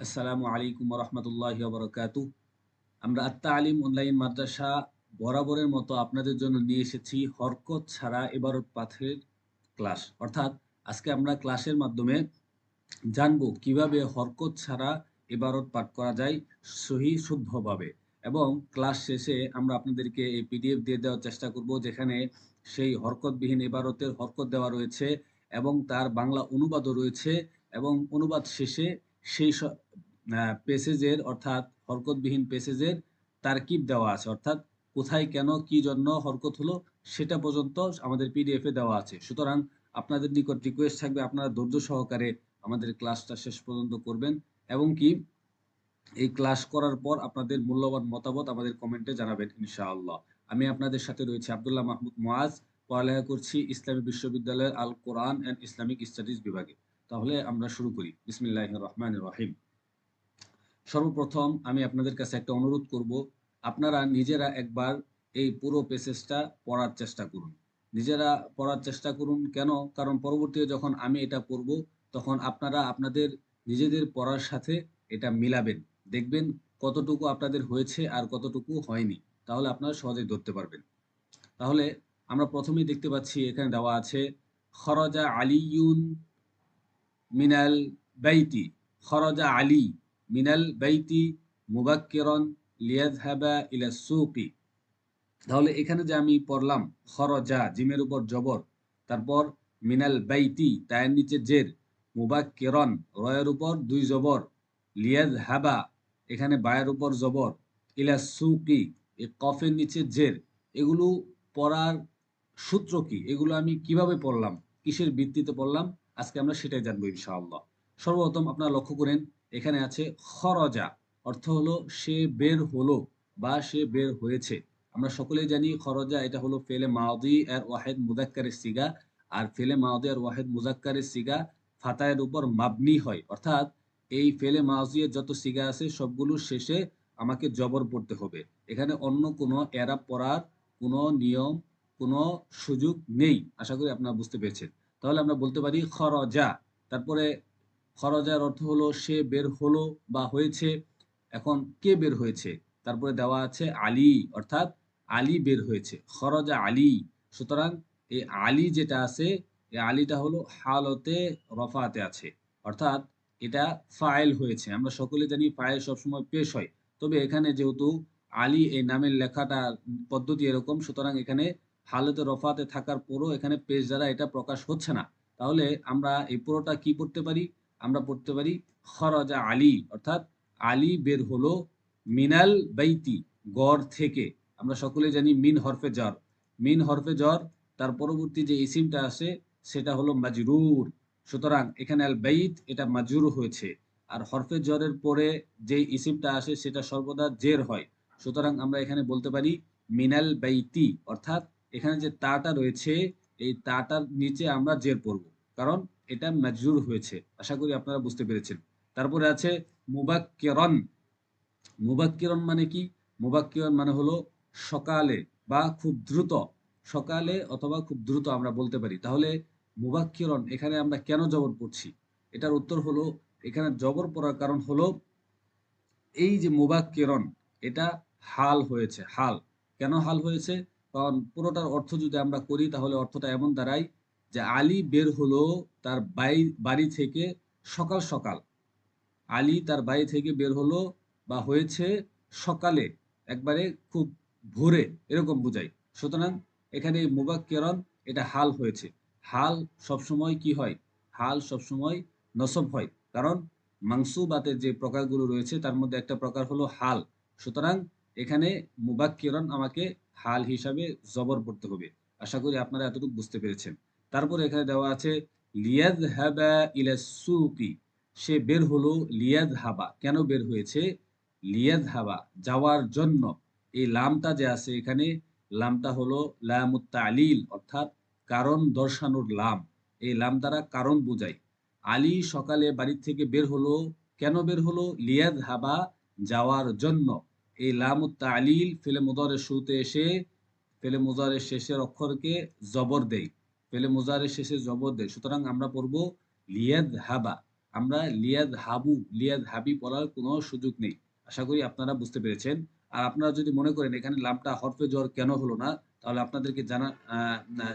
আসসালামু আলাইকুম রহমতুল্লাহ বরকাতু আমরা আত্মা আলিম অনলাইন মাদ্রাসা বরাবরের মতো আপনাদের জন্য নিয়ে এসেছি হরকত ছাড়া এবারত পাথের ক্লাস। অর্থাৎ আজকে আমরা ক্লাসের মাধ্যমে জানব কীভাবে হরকত ছাড়া এবারত পাঠ করা যায় সহি শুদ্ধভাবে। এবং ক্লাস শেষে আমরা আপনাদেরকে এই পিডিএফ দিয়ে দেওয়ার চেষ্টা করব যেখানে সেই হরকতবিহীন এবারতের হরকত দেওয়া রয়েছে এবং তার বাংলা অনুবাদও রয়েছে এবং অনুবাদ শেষে সেই পেসেজের অর্থাৎ হরকতবিহীন পেসেজের তারকিব দেওয়া আছে। অর্থাৎ কোথায় কেন, কি জন্য হরকত হলো, সেটা পর্যন্ত আমাদের পিডিএফে দেওয়া আছে। সুতরাং আপনাদের নিকট রিকোয়েস্ট থাকবে, আপনারা ধৈর্য সহকারে আমাদের ক্লাসটা শেষ পর্যন্ত করবেন। এবং কি, এই ক্লাস করার পর আপনাদের মূল্যবান মতামত আমাদের কমেন্টে জানাবেন, ইনশাআল্লাহ। আমি আপনাদের সাথে রয়েছি আবদুল্লাহ মাহমুদ মোয়াজ। পড়ালেখা করছি ইসলামী বিশ্ববিদ্যালয়ের আল কোরআন অ্যান্ড ইসলামিক স্টাডিজ বিভাগে। তাহলে আমরা শুরু করি। বিসমিল্লাহ রহমান রহিম। সর্বপ্রথম আমি আপনাদের কাছে একটা অনুরোধ করব, আপনারা নিজেরা একবার এই পুরো পেসেজটা পড়ার চেষ্টা করুন। নিজেরা পড়ার চেষ্টা করুন, কেন? কারণ পরবর্তীতে যখন আমি এটা পড়ব, তখন আপনারা আপনাদের নিজেদের পড়ার সাথে এটা মিলাবেন। দেখবেন কতটুকু আপনাদের হয়েছে আর কতটুকু হয়নি। তাহলে আপনারা সহজেই ধরতে পারবেন। তাহলে আমরা প্রথমেই দেখতে পাচ্ছি, এখানে দেওয়া আছে, খরজা আলিউন মিনাল বাইতি। খরজা আলী, মিনাল বাইতি মুবাক্কিরন লিয়াজহাবা ইলা সুকি তাহলে এখানে যে আমি পড়লাম, খরজা, জিমের উপর জবর, তারপর মিনাল বাইতি, তায়ের নিচে জের, মুবাক্কিরন, রয়ের উপর দুই জবর লিয়াজ হাবা এখানে বায়ের উপর জবর, ইলা সুকি এ কফের নিচে জের, এগুলো পড়ার সূত্র কি? এগুলো আমি কীভাবে পড়লাম? কিসের ভিত্তিতে পড়লাম? আজকে আমরা সেটাই জানব ইনশাআল্লাহ। সর্বপ্রথম আপনারা লক্ষ্য করেন, এখানে আছে খরজা, অর্থ হলো সে বের হলো বা সে বের হয়েছে। আমরা সকলেই জানি খরজা, এটা হলো ফেলে মাওদি আর ওয়াহেদ মুজাক্কারের সিগা, আর ফেলে মাওদি আর ওয়াহেদ মুজাক্কারের সিগা ফাতায়ের উপর মাবনি হয়। অর্থাৎ এই ফেলে মাওজিয়ের যত সিগা আছে সবগুলোর শেষে আমাকে জবর পড়তে হবে। এখানে অন্য কোনো এরা পড়ার কোনো নিয়ম, কোনো সুযোগ নেই। আশা করি আপনারা বুঝতে পেরেছেন। তাহলে আমরা বলতে পারি খরজা। তারপরে খরজার অর্থ হলো সে বের হলো বা হয়েছে, এখন কে বের হয়েছে? তারপরে দেওয়া আছে আলী, অর্থাৎ আলী বের হয়েছে, খরজা আলী। সুতরাং এই আলী যেটা আছে, এই আলীটা হলো হালতে রফাতে আছে, অর্থাৎ এটা ফাইল হয়েছে। আমরা সকলে জানি ফাইল সবসময় পেশ হয়। তবে এখানে যেহেতু আলী এই নামের লেখাটা পদ্ধতি এরকম, সুতরাং এখানে হালতে রফাতে থাকার পরও এখানে পেশ দ্বারা এটা প্রকাশ হচ্ছে না। তাহলে আমরা এই পুরোটা কি পড়তে পারি? আমরা পড়তে পারি খরজা আলী, অর্থাৎ আলী বের হলো মিনাল বাইতি, গড় থেকে। আমরা সকলে জানি মিন হরফে জ্বর। মিন হরফে জ্বর, তার পরবর্তী যে ইসিমটা আছে, সেটা হলো মাজরুর। সুতরাং এখানে আল বাইত, এটা মাজুর হয়েছে। আর হরফে জ্বরের পরে যে ইসিমটা আসে, সেটা সর্বদা জের হয়। সুতরাং আমরা এখানে বলতে পারি মিনাল বাইতি, অর্থাৎ এখানে যে তাটা রয়েছে, এই তাটার নিচে আমরা জের পড়ব কারণ এটা মাজরুর হয়েছে। আশা করি আপনারা বুঝতে পেরেছেন। তারপরে আছে মুবাক্কিরন। মুবাক্কিরন মানে কি? মুবাক্কিরন মানে হলো সকালে বা খুব দ্রুত। সকালে অথবা খুব দ্রুত আমরা বলতে পারি। তাহলে মুবাক্কিরন, এখানে আমরা কেন জবর পড়ছি এটার উত্তর হলো, এখানে জবর পড়ার কারণ হলো, এই যে মুবাক্কিরন, এটা হাল হয়েছে, হাল। কেন হাল হয়েছে? কারণ পুরোটার অর্থ যদি আমরা করি, তাহলে অর্থটা এমন দাঁড়ায় যে আলী বের হলো তার বাই বাড়ি থেকে সকাল সকাল। আলী তার বাড়ি থেকে বের হলো বা হয়েছে সকালে, একবারে খুব ভোরে, এরকম বুঝাই সুতরাং এখানে মুবাক্কেরন এটা হাল হয়েছে। হাল সবসময় কি হয়? হাল সবসময় নসব হয়। কারণ মাংসুবাতের যে প্রকারগুলো রয়েছে, তার মধ্যে একটা প্রকার হলো হাল। সুতরাং এখানে মুবাক্কিরন আমাকে হাল হিসাবে জবর পড়তে হবে। আশা করি আপনারা এতটুকু বুঝতে পেরেছেন। তারপর এখানে দেওয়া আছে লিয়াজ হাবা ইলা সুকি। সে বের হলো লিয়াজ হাবা কেন বের হয়েছে? লিয়াজ হাবা যাওয়ার জন্য। এই লামটা যে আছে এখানে, লামটা হলো লামুত্তালিল, অর্থাৎ কারণ দর্শানোর লাম। এই লাম দ্বারা কারণ বোঝায়। আলী সকালে বাড়ির থেকে বের হলো। কেন বের হলো? লিয়াজ হাবা যাওয়ার জন্য। এই লামুত্তালিল ফেলে মুদরের শুরুতে এসে, ফেলে মুজারের শেষের অক্ষরকে জবর দেয় ফেলে মুজারের শেষে জবর দেয় সুতরাং আমরা পড়ব, লিয়াদ হাবা। আমরা লিয়াদ হাবু, লিয়াদ হাবি পড়ার কোনো সুযোগ নেই। আশা করি আপনারা বুঝতে পেরেছেন। আর আপনারা যদি মনে করেন এখানে লামটা হরফে জ্বর কেন হলো না, তাহলে আপনাদেরকে জানা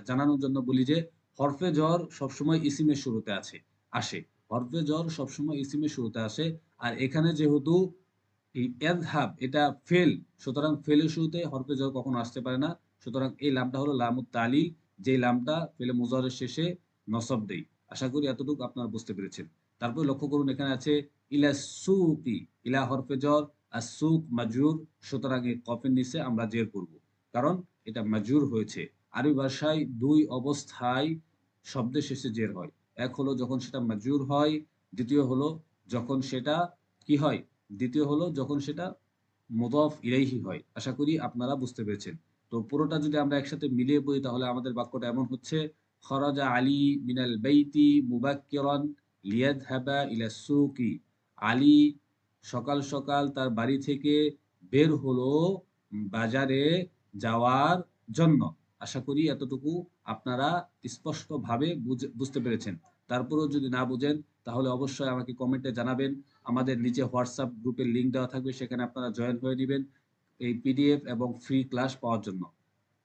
জানানোর জন্য বলি যে, হরফে জ্বর সবসময় ইসিমের শুরুতে আছে, আসে। হরফে জ্বর সবসময় ইসিমের শুরুতে আসে। আর এখানে যেহেতু এই এদহাব এটা ফেল, সুতরাং ফেলের শুরুতে হরফে জ্বর কখনো আসতে পারে না। সুতরাং এই লামটা হলো লামুত তালি যে লামটা ফেলে মুজারের শেষে নসব দেই। আশা করি এতটুকু আপনারা বুঝতে পেরেছেন। তারপরে লক্ষ্য করুন, এখানে আছে ইলা সুকি, ইলা হরফে জ্বর আর সুক মাজুর, সুতরাং এই কফের নিচে আমরা জের করব। কারণ এটা মাজুর হয়েছে। আরবি ভাষায় দুই অবস্থায় শব্দের শেষে জের হয়। এক হলো যখন সেটা মাজুর হয়, দ্বিতীয় হলো যখন সেটা কি হয়? দ্বিতীয় হলো যখন সেটা মুদফ ইলাইহি হয়, আশা করি আপনারা বুঝতে পেরেছেন। তো পুরোটা যদি আমরা একসাথে মিলিয়ে পড়ি, তাহলে আমাদের বাক্যটা এমন হচ্ছে, খরাজা আলী মিনাল বাইতি মুবাক্কিরান লিয়াদহাবা ইলা সুকি। আলী সকাল সকাল তার বাড়ি থেকে বের হলো বাজারে যাওয়ার জন্য। আশা করি এতটুকু আপনারা স্পষ্টভাবে বুঝে- বুঝতে পেরেছেন। তারপরেও যদি না বুঝেন, তাহলে অবশ্যই আমাকে কমেন্টে জানাবেন। আমাদের নিচে হোয়াটসঅ্যাপ গ্রুপের লিঙ্ক দেওয়া থাকবে, সেখানে আপনারা জয়েন করে নেবেন এই পিডিএফ এবং ফ্রি ক্লাস পাওয়ার জন্য।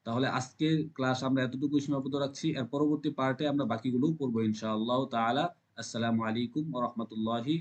তাহলে আজকের ক্লাস আমরা এতটুকু সীমাবদ্ধ রাখছি। এর পরবর্তী পার্টে আমরা বাকিগুলো পড়ব ইনশাআল্লাহ তাআলা। আসসালামু আলাইকুম ওয়া রাহমাতুল্লাহি